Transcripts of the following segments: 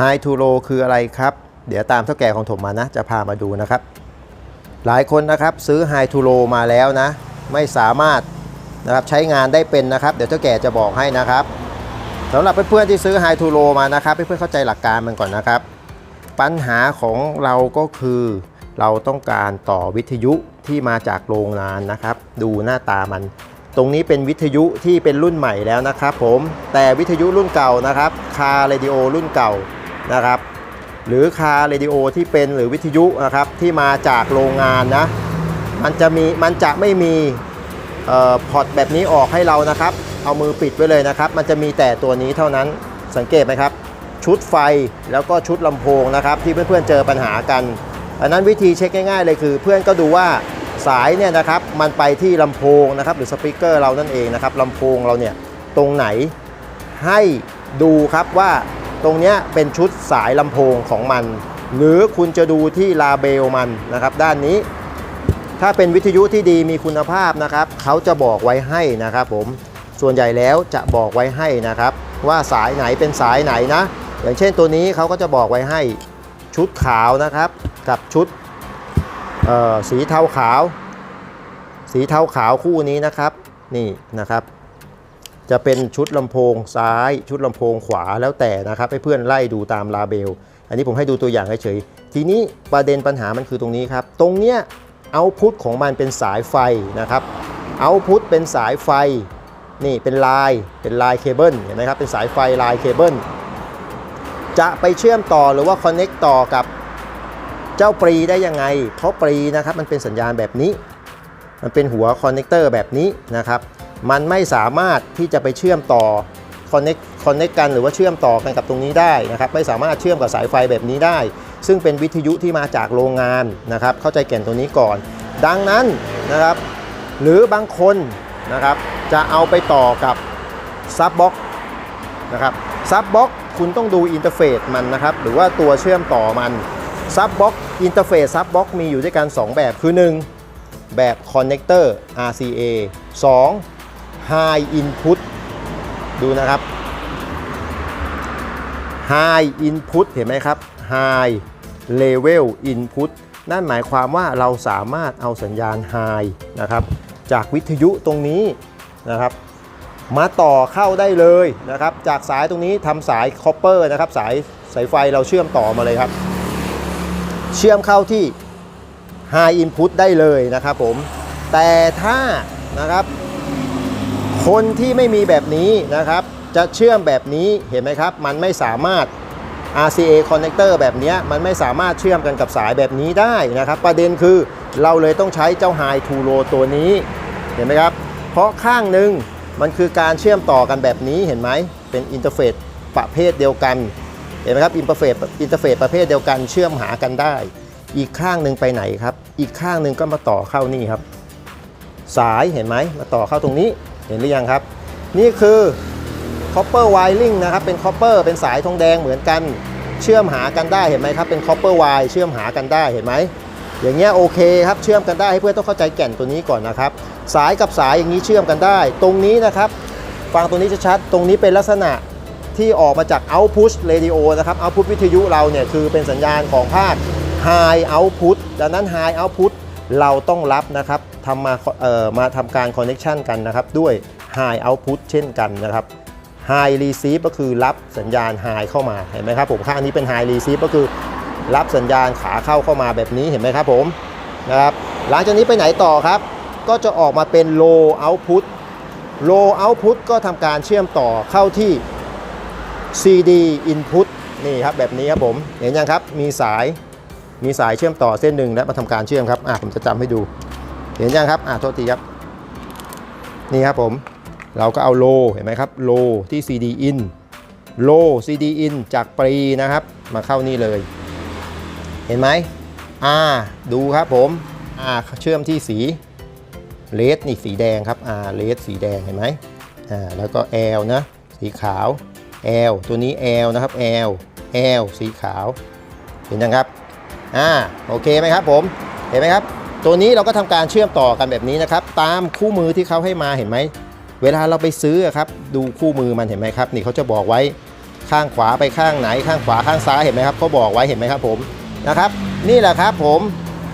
High to Low คืออะไรครับ เดี๋ยวตามเท่าแก่ของผมมานะ จะพามาดูนะครับ หลายคนนะครับซื้อ High to Low มาแล้วนะ ไม่สามารถนะครับใช้งานได้เป็นนะครับ เดี๋ยวเท่าแก่จะบอกให้นะครับสำหรับเพื่อนๆที่ซื้อ High to Low มานะครับเพื่อนๆเข้าใจหลักการมันก่อนนะครับ ปัญหาของเราก็คือเราต้องการต่อวิทยุที่มาจากโรงงานนะครับ ดูหน้าตามัน ตรงนี้เป็นวิทยุที่เป็นรุ่นใหม่แล้วนะครับผมแต่วิทยุรุ่นเก่านะครับ คาเรดิโอรุ่นเก่า นะครับ หรือคาเรดิโอที่เป็นหรือวิทยุนะครับที่มาจากโรงงานนะ มันจะมีมันจะไม่มีออพอร์ตแบบนี้ออกให้เรานะครับ เอามือปิดไว้เลยนะครับ มันจะมีแต่ตัวนี้เท่านั้นสังเกตไหมครับ ชุดไฟแล้วก็ชุดลำโพงนะครับ ที่เพื่อนๆเจอปัญหากันอันนั้นวิธีเช็คง่ายๆเลยคือ เพื่อนก็ดูว่าสายเนี่ยนะครับมันไปที่ลำโพงนะครับหรือสปีกเกอร์เรานั่นเองนะครับลำโพงเราเนี่ยตรงไหนให้ดูครับว่า ตรงนี้เป็นชุดสายลำโพงของมัน หรือคุณจะดูที่ลาเบลมันนะครับด้านนี้ ถ้าเป็นวิทยุที่ดีมีคุณภาพนะครับเขาจะบอกไว้ให้นะครับผมส่วนใหญ่แล้วจะบอกไว้ให้นะครับ ว่าสายไหนเป็นสายไหนนะ อย่างเช่นตัวนี้เขาก็จะบอกไว้ให้ชุดขาวนะครับ กับชุดสีเทาขาว สีเทาขาวคู่นี้นะครับ นี่นะครับ จะเป็นชุดลำโพงซ้าย ชุดลำโพงขวาแล้วแต่นะครับให้เพื่อนไล่ดูตามลาเบล อันนี้ผมให้ดูตัวอย่างเฉยๆทีนี้ประเด็นปัญหามันคือตรงนี้ครับ ตรงเนี้ยเอาพุทของมันเป็นสายไฟนะครับเอาพุทเป็นสายไฟนี่เป็นลายเป็นลายเคเบิลเห็นไหมครับเป็นสายไฟลายเคเบิลจะไปเชื่อมต่อหรือว่าคอนเน็กต่อกับเจ้าปรีได้ยังไง เพราะปรีนะครับมันเป็นสัญญาณแบบนี้ มันเป็นหัวคอนเนคเตอร์แบบนี้นะครับ มันไม่สามารถที่จะไปเชื่อมต่อคอนเนคคอนเนคกันหรือว่าเชื่อมต่อกันกับตรงนี้ได้นะครับไม่สามารถเชื่อมกับสายไฟแบบนี้ได้ ซึ่งเป็นวิทยุที่มาจากโรงงานนะครับเข้าใจแก่นตัวนี้ก่อน ดังนั้นนะครับหรือบางคนนะครับจะเอาไปต่อกับซับบ็อกนะครับซับบ็อกคุณต้องดูอินเทอร์เฟซมันนะครับหรือว่าตัวเชื่อมต่อมันซับบ็อกอินเทอร์เฟซซับบ็อกมีอยู่ด้วยกัน 2 แบบคือ 1 แบบคอนเน c เตอร์ RCA 2 High Input ดูนะครับ High Input เห็นไหมครับ High Level Input นั่นหมายความว่าเราสามารถเอาสัญญาณ High นะครับ จากวิทยุตรงนี้นะครับมาต่อเข้าได้เลยนะครับ จากสายตรงนี้ทำสายคอปเปอร์นะครับ สายสายไฟเราเชื่อมต่อมาเลยครับ เชื่อมเข้าที่ High Input ได้เลยนะครับผม แต่ถ้านะครับ คนที่ไม่มีแบบนี้นะครับ จะเชื่อมแบบนี้เห็นไหมครับ มันไม่สามารถ RCA connector แบบนี้มันไม่สามารถเชื่อมกันกับสายแบบนี้ได้นะครับ ประเด็นคือเราเลยต้องใช้เจ้า High to l o ตัวนี้เห็นไหมครับ เพราะข้างหนึ่งมันคือการเชื่อมต่อกันแบบนี้เห็นไหมเป็นอินเทอร์เฟซประเภทเดียวกันเห็นไหมครับอินเทอร์เฟซอินเทอร์เฟซประเภทเดียวกันเชื่อมหากันได้ อีกข้างหนึ่งไปไหนครับ อีกข้างหนึ่งก็มาต่อเข้านี่ครับ สายเห็นไหมมาต่อเข้าตรงนี้ เห็นหรือยังครับ นี่คือ copper wiring นะครับ เป็น copper เป็นสายทองแดงเหมือนกันเชื่อมหากันได้เห็นไหมครับ เป็น copper wire เชื่อมหากันได้เห็นไหมอย่างเงี้ยโอเคครับเชื่อมกันได้ให้เพื่อนต้องเข้าใจแก่นตัวนี้ก่อนนะครับ สายกับสายอย่างนี้เชื่อมกันได้ ตรงนี้นะครับฟังตรงนี้ชัดๆตรงนี้เป็นลักษณะที่ออกมาจาก output radio นะครับ output วิทยุเราเนี่ยคือเป็นสัญญาณของภาค high output ดังนั้น high output เราต้องรับนะครับทำมาเอ่อมาทำการ connection กันนะครับ ด้วย high output เช่นกันนะครับ high receive ก็คือรับสัญญาณ high เข้ามาเห็นไหมครับผมข้างนี้เป็น high receive ก็คือรับสัญญาณขาเข้าเข้ามาแบบนี้เห็นไหมครับผมนะครับหลังจากนี้ไปไหนต่อครับ ก็จะออกมาเป็น low output low output ก็ทำการเชื่อมต่อเข้าที่ CD input นี่ครับแบบนี้ครับผมเห็นยังครับมีสาย มีสายเชื่อมต่อเส้นหนึ่งและมาทำการเชื่อมครับอะผมจะจำให้ดู เห็นยังครับอะโทษทีครับ นี่ครับผม เราก็เอาโลเห็นไหมครับโลที่ CD in โล CD in จากปรีนะครับ มาเข้านี่เลย เห็นไหมอ่าดูครับผมอ่าเชื่อมที่สีเลดนี่สีแดงครับอ่าเลดสีแดงเห็นไหมอ่าแล้วก็ L นะสีขาว L ตัวนี้ L นะครับ L L สีขาว เห็นยังครับ อ่าโอเคไหมครับผมเห็นไหมครับ ตัวนี้เราก็ทำการเชื่อมต่อกันแบบนี้นะครับ ตามคู่มือที่เขาให้มาเห็นไหมเวลาเราไปซื้อครับดูคู่มือมันเห็นไหมครับ นี่เขาจะบอกไว้ข้างขวาไปข้างไหน ข้างขวาข้างซ้ายเห็นไหมครับเขาบอกไว้เห็นไหมครับผมนะครับ นี่แหละครับผม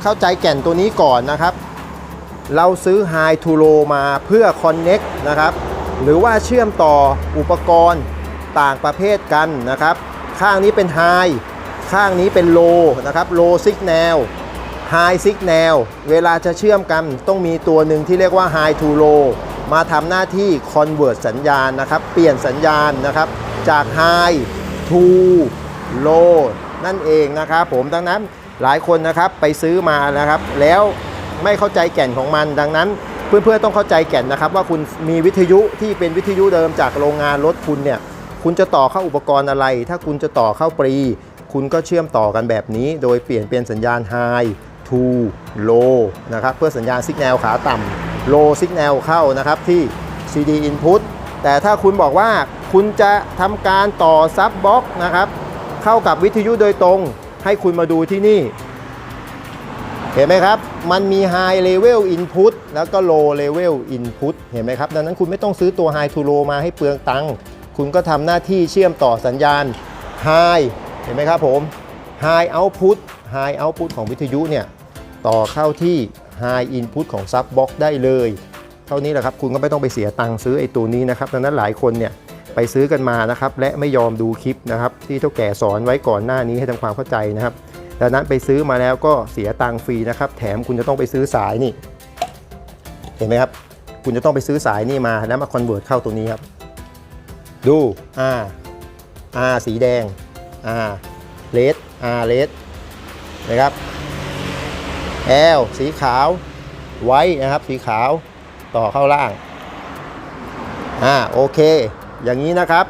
เข้าใจแก่นตัวนี้ก่อนนะครับ เราซื้อ High to Low มาเพื่อ Connect นะครับ หรือว่าเชื่อมต่ออุปกรณ์ต่างประเภทกันนะครับ ข้างนี้เป็น High ข้างนี้เป็น Low นะครับ Low Signal High Signal เวลาจะเชื่อมกันต้องมีตัวหนึ่งที่เรียกว่า High to Low มาทำหน้าที่ Convert สัญญาณนะครับ เปลี่ยนสัญญาณนะครับ จาก High to Low นั่นเองนะครับผมดังนั้นหลายคนนะครับไปซื้อมานะครับ แล้วไม่เข้าใจแก่นของมัน ดังนั้นเพื่อนๆต้องเข้าใจแก่นนะครับ ว่าคุณมีวิทยุที่เป็นวิทยุเดิมจากโรงงานรถคุณเนี่ยคุณจะต่อเข้าอุปกรณ์อะไร ถ้าคุณจะต่อเข้าปรี คุณก็เชื่อมต่อกันแบบนี้ โดยเปลี่ยนเป็นสัญญาณ High to Low นะครับเพื่อสัญญาณ Signal ขาต่ำ Low Signal เข้านะครับที่ CD Input แต่ถ้าคุณบอกว่าคุณจะทำการต่อซับบ็อกนะครับ เข้ากับวิทยุโดยตรง ให้คุณมาดูที่นี่ เห็นไหมครับ มันมี High Level Input แล้วก็ Low Level Input เห็นไหมครับ ดังนั้นคุณไม่ต้องซื้อตัว High to Low มาให้เปลืองตังค์คุณก็ทำหน้าที่เชื่อมต่อสัญญาณ High เห็นไหมครับผม High Output High Output ของวิทยุเนี่ยต่อเข้าที่ High Input ของ Sub Box ได้เลย เท่านี้แหละครับ คุณก็ไม่ต้องไปเสียตังค์ซื้อไอ้ตัวนี้นะครับดังนั้นหลายคนเนี่ยไปซื้อกันมานะครับ และไม่ยอมดูคลิปนะครับ ที่เท่าแก่สอนไว้ก่อนหน้านี้ให้ทำความเข้าใจนะครับดังนั้นไปซื้อมาแล้วก็เสียตังค์ฟรีนะครับ แถมคุณจะต้องไปซื้อสายนี่ เห็นไหมครับ คุณจะต้องไปซื้อสายนี่มาแล้วมาคอนเวิร์ตเข้าตัวนี้ครับ ดู R R สีแดง R red R red นะครับ L สีขาวไว้นะครับ สีขาวต่อเข้าล่างอ่าโอเค อย่างนี้นะครับ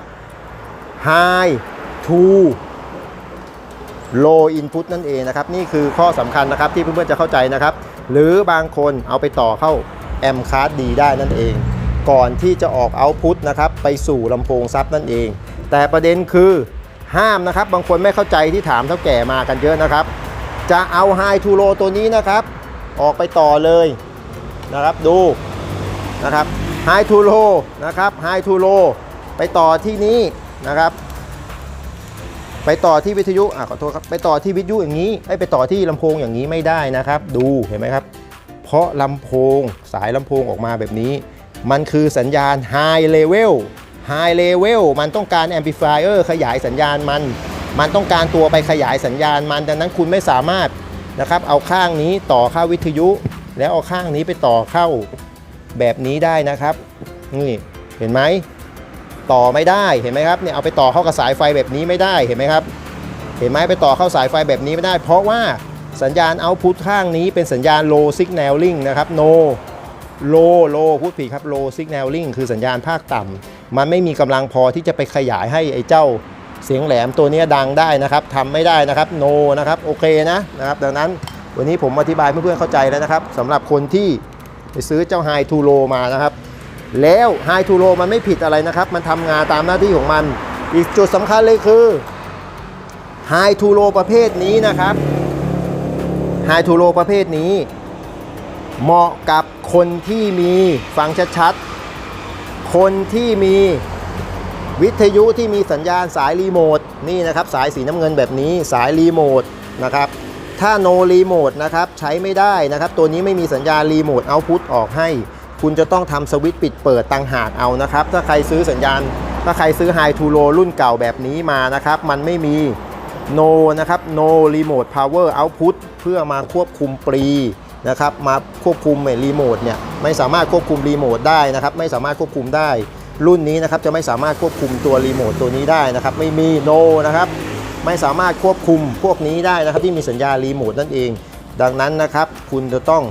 High to low input นั่นเองนะครับ นี่คือข้อสำคัญนะครับที่เพื่อนๆจะเข้าใจนะครับ หรือบางคนเอาไปต่อเข้า M card D ได้นั่นเอง ก่อนที่จะออก output นะครับ ไปสู่ลำโพงซับนั่นเอง แต่ประเด็นคือ ห้ามนะครับ บางคนไม่เข้าใจที่ถามเท่าแก่มากันเยอะนะครับ จะเอา High to Low ตัวนี้นะครับ ออกไปต่อเลยนะครับดูนะครับ High to Low นะครับ High to Low ไปต่อที่นี้นะครับ ไปต่อที่วิทยุอะขอโทษครับไปต่อที่วิทยุอย่างนี้ไอ้ไปต่อที่ลำโพงอย่างนี้ไม่ได้นะครับ ดูเห็นไหมครับ เพราะลำโพงสายลำโพงออกมาแบบนี้ มันคือสัญญาณ High Level High Level มันต้องการ Amplifier ขยายสัญญาณมัน มันต้องการตัวไปขยายสัญญาณมันดังนั้นคุณไม่สามารถนะครับเอาข้างนี้ต่อเข้าวิทยุ แล้วเอาข้างนี้ไปต่อเข้าแบบนี้ได้นะครับนี่เห็นไหมต่อไม่ได้เห็นไหมครับเนี่ยเอาไปต่อเข้ากับสายไฟแบบนี้ไม่ได้เห็นไหมครับ เห็นไหมไปต่อเข้าสายไฟแบบนี้ไม่ได้ เพราะว่าสัญญาณเอาพุทข้างนี้เป็นสัญญาณ low signaling นะครับ no low low พูดผิดครับ low signaling คือสัญญาณภาคต่ำ มันไม่มีกำลังพอที่จะไปขยายให้ไอ้เจ้าเสียงแหลมตัวนี้ดังได้นะครับทำไม่ได้นะครับ no นะครับโอเคนะนะครับดังนั้นวันนี้ผมอธิบายเพื่อนๆเข้าใจแล้วนะครับสำหรับคนที่ไปซื้อเจ้า high to low มานะครับ แล้ว High to Low มันไม่ผิดอะไรนะครับ มันทำงานตามหน้าที่ของมัน อีกจุดสำคัญเลยคือ High to Low ประเภทนี้นะครับ High to Low ประเภทนี้ เหมาะกับคนที่มีฟังชัดๆ คนที่มีวิทยุที่มีสัญญาณสายรีโมทนี่นะครับสายสีน้ำเงินแบบนี้สายรีโมทนะครับถ้า no รีโมทนะครับใช้ไม่ได้นะครับ ตัวนี้ไม่มีสัญญาณรีโมทเอาพุทออกให้ คุณจะต้องทำสวิตช์ปิดเปิดต่างหากเอานะครับ ถ้าใครซื้อสัญญาณ ถ้าใครซื้อ High to Low รุ่นเก่าแบบนี้มานะครับ มันไม่มี no นะครับ no remote power output เพื่อมาควบคุมปรี นะครับมาควบคุมรีโมทเนี่ยไม่สามารถควบคุมรีโมทได้นะครับไม่สามารถควบคุมได้ รุ่นนี้นะครับจะไม่สามารถควบคุมตัวรีโมทตัวนี้ได้นะครับไม่มี no นะครับไม่สามารถควบคุมพวกนี้ได้นะครับที่มีสัญญารีโมทนั่นเอง ดังนั้นนะครับคุณจะต้อง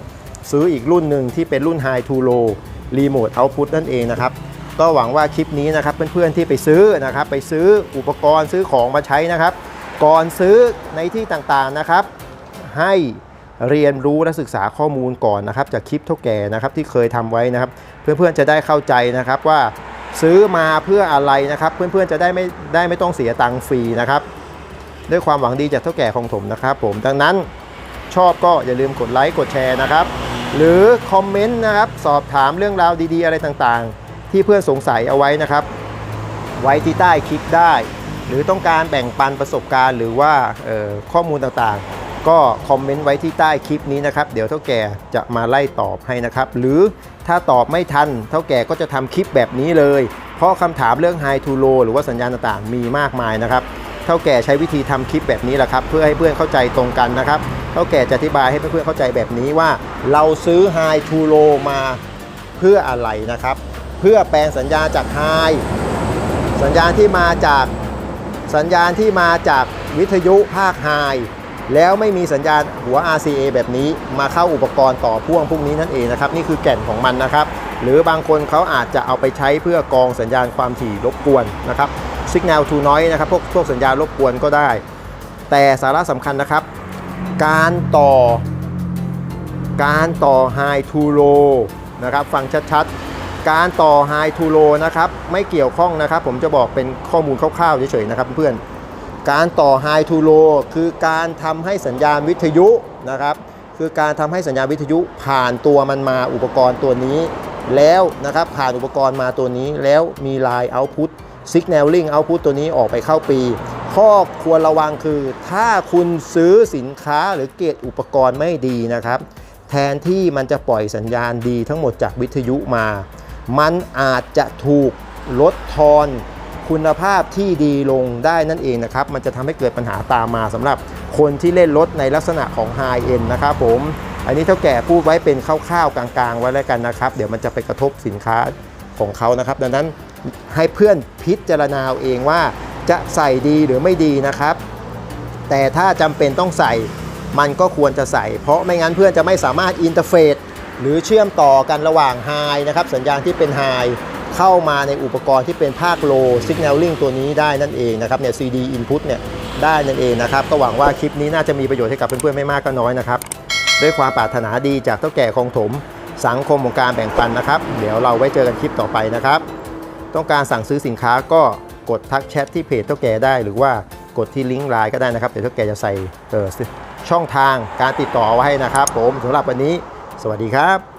ซื้ออีกรุ่นหนึ่งที่เป็นรุ่น High to Low Remote Output นั่นเองนะครับก็หวังว่าคลิปนี้นะครับเพื่อนๆที่ไปซื้อนะครับไปซื้ออุปกรณ์ซื้อของมาใช้นะครับ ก่อนซื้อในที่ต่างๆนะครับ ให้ เรียนรู้และศึกษาข้อมูลก่อนนะครับจากคลิปเท่าแก่นะครับที่เคยทำไว้นะครับ เพื่อนๆจะได้เข้าใจนะครับว่าซื้อมาเพื่ออะไรนะครับ เพื่อนๆจะได้ไม่ได้ไม่ต้องเสียตังค์ฟรีนะครับ ด้วยความหวังดีจากเท่าแก่ของผมนะครับ ผมดังนั้นชอบก็อย่าลืมกดไลค์กดแชร์นะครับ หรือคอมเมนต์นะครับสอบถามเรื่องราวดีๆ อะไรต่างๆ ที่เพื่อนสงสัยเอาไว้นะครับ ไว้ที่ใต้คลิปได้ หรือต้องการแบ่งปันประสบการณ์ หรือว่าออข้อมูลต่างๆ ก็คอมเมนต์ไว้ที่ใต้คลิปนี้นะครับ เดี๋ยวเท่าแก่จะมาไล่ตอบให้นะครับ หรือถ้าตอบไม่ทันเท่าแก่ก็จะทำคลิปแบบนี้เลย เพราะคำถามเรื่อง High to Low หรือว่าสัญญาณต่างๆ มีมากมายนะครับเท่าแก่ใช้วิธีทำคลิปแบบนี้แหละครับ เพื่อให้เพื่อนเข้าใจตรงกันนะครับเท่าแก่จะอธิบายให้เพื่อนๆเข้าใจแบบนี้ว่า เราซื้อ High to Low มาเพื่ออะไรนะครับ เพื่อแปลงสัญญาจาก High สัญญาณที่มาจากสัญญาณที่มาจากวิทยุภาค High แล้วไม่มีสัญญาณหัว RCA แบบนี้มาเข้าอุปกรณ์ต่อพ่วงพวกนี้นั่นเองนะครับ นี่คือแก่นของมันนะครับ หรือบางคนเขาอาจจะเอาไปใช้เพื่อกองสัญญาณความถี่รบกวนนะครับ Signal to Noise นะครับพวกพวกสัญญาณรบกวนก็ได้ แต่สาระสำคัญนะครับ การต่อ การต่อ High to Low นะครับฟังชัดๆ การต่อ High to Low นะครับไม่เกี่ยวข้องนะครับ ผมจะบอกเป็นข้อมูลคร่าวๆเฉยๆนะครับเพื่อนๆ การต่อ High to Low คือการทำให้สัญญาณวิทยุนะครับ คือการทำให้สัญญาณวิทยุผ่านตัวมันมาอุปกรณ์ตัวนี้ แล้วนะครับผ่านอุปกรณ์มาตัวนี้ แล้วมี Line Output Signaling Output ตัวนี้ออกไปเข้าปี ข้อควรระวังคือ ถ้าคุณซื้อสินค้าหรือเกรดอุปกรณ์ไม่ดีนะครับ แทนที่มันจะปล่อยสัญญาณดีทั้งหมดจากวิทยุมา มันอาจจะถูกลดทอน คุณภาพที่ดีลงได้นั่นเองนะครับ มันจะทำให้เกิดปัญหาตามมาสำหรับคนที่เล่นรถในลักษณะของ High End นะครับผม อันนี้เท่าแก่พูดไว้เป็นคร่าวๆกลางๆ ไว้แล้วกันนะครับ เดี๋ยวมันจะไปกระทบสินค้าของเขานะครับ ดังนั้นให้เพื่อนพิจารณาเองว่าจะใส่ดีหรือไม่ดีนะครับ แต่ถ้าจำเป็นต้องใส่มันก็ควรจะใส่ เพราะไม่งั้นเพื่อนจะไม่สามารถอินเทอร์เฟซหรือเชื่อมต่อกันระหว่างไฮนะครับสัญญาณที่เป็นไฮ เข้ามาในอุปกรณ์ที่เป็นภาคโล Signaling ตัวนี้ได้นั่นเองนะครับเนี่ย CD Input เนี่ยได้นั่นเองนะครับ ก็หวังว่าคลิปนี้น่าจะมีประโยชน์ให้กับเพื่อนๆ ไม่มากก็น้อยนะครับ ด้วยความปรารถนาดีจากเท่าแก่คงถม สังคมของการแบ่งปันนะครับ เดี๋ยวเราไว้เจอกันคลิปต่อไปนะครับ ต้องการสั่งซื้อสินค้าก็กดทักแชทที่เพจเท่าแก่ได้ หรือว่ากดที่ลิงก์ไลน์ก็ได้นะครับเดี๋ยวเท่าแก่จะใส่ช่องทางการติดต่อไว้ให้นะครับ ผมสำหรับวันนี้ สวัสดีครับ